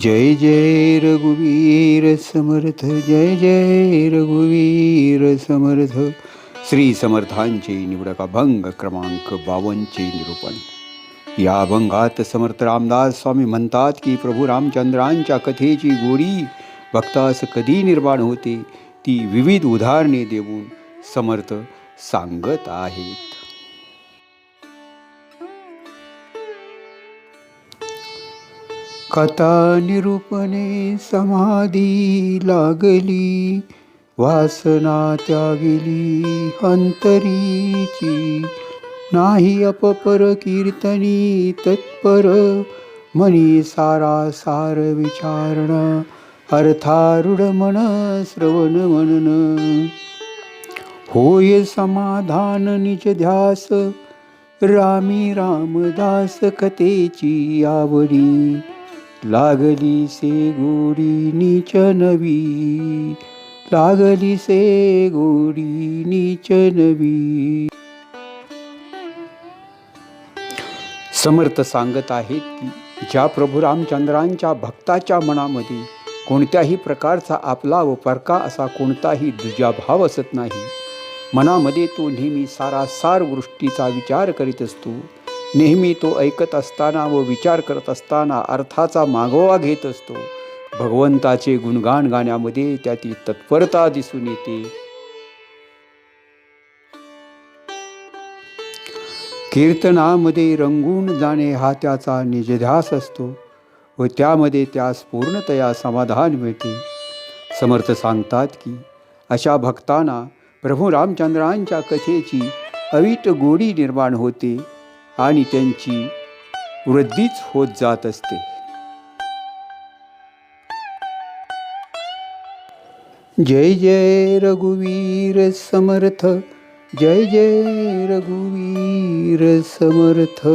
जय जय रघुवीर समर्थ जय जय रघुवीर समर्थ. श्री समर्थांचे निवडक अभंग क्रमांक बावनचे निरूपण. या अभंगात समर्थ रामदास स्वामी म्हणतात की प्रभू रामचंद्रांच्या कथेची गोडी भक्तास कधी निर्माण होते ती विविध उदाहरणे देऊन समर्थ सांगत आहेत. कथा निरूपणे समाधी लागली वासना त्यागिली अंतरीची. नाही अपपर कीर्तनी तत्पर मनी सारा सार विचारण अर्थारूढ मन श्रवण मनन. होय समाधान निज ध्यास रामी रामदास कथेची आवडी. लागली से गोडी नीच नवी. लागली से गोडी नीच नवी. समर्थ सांगत आहेत की ज्या प्रभू रामचंद्रांच्या भक्ताच्या मनामध्ये कोणत्याही प्रकारचा आपला व परका असा कोणताही दुजाभाव असत नाही. मनामध्ये तो नेहमी सारासार गोष्टीचा विचार करीत असतो. नेहमी तो ऐकत असताना व विचार करत असताना अर्थाचा मागोवा घेत असतो. भगवंताचे गुणगान गाण्यामध्ये त्याची तत्परता दिसून येते. कीर्तनामध्ये रंगून जाणे हा त्याचा निजध्यास असतो व त्यामध्ये त्यास पूर्णतया समाधान मिळते. समर्थ सांगतात की अशा भक्तांना प्रभू रामचंद्रांच्या कथेची अवीट गोडी निर्माण होते. आणि त्यांची वृद्धीच होत जात असते. जय जय रघुवीर समर्थ जय जय रघुवीर समर्थ.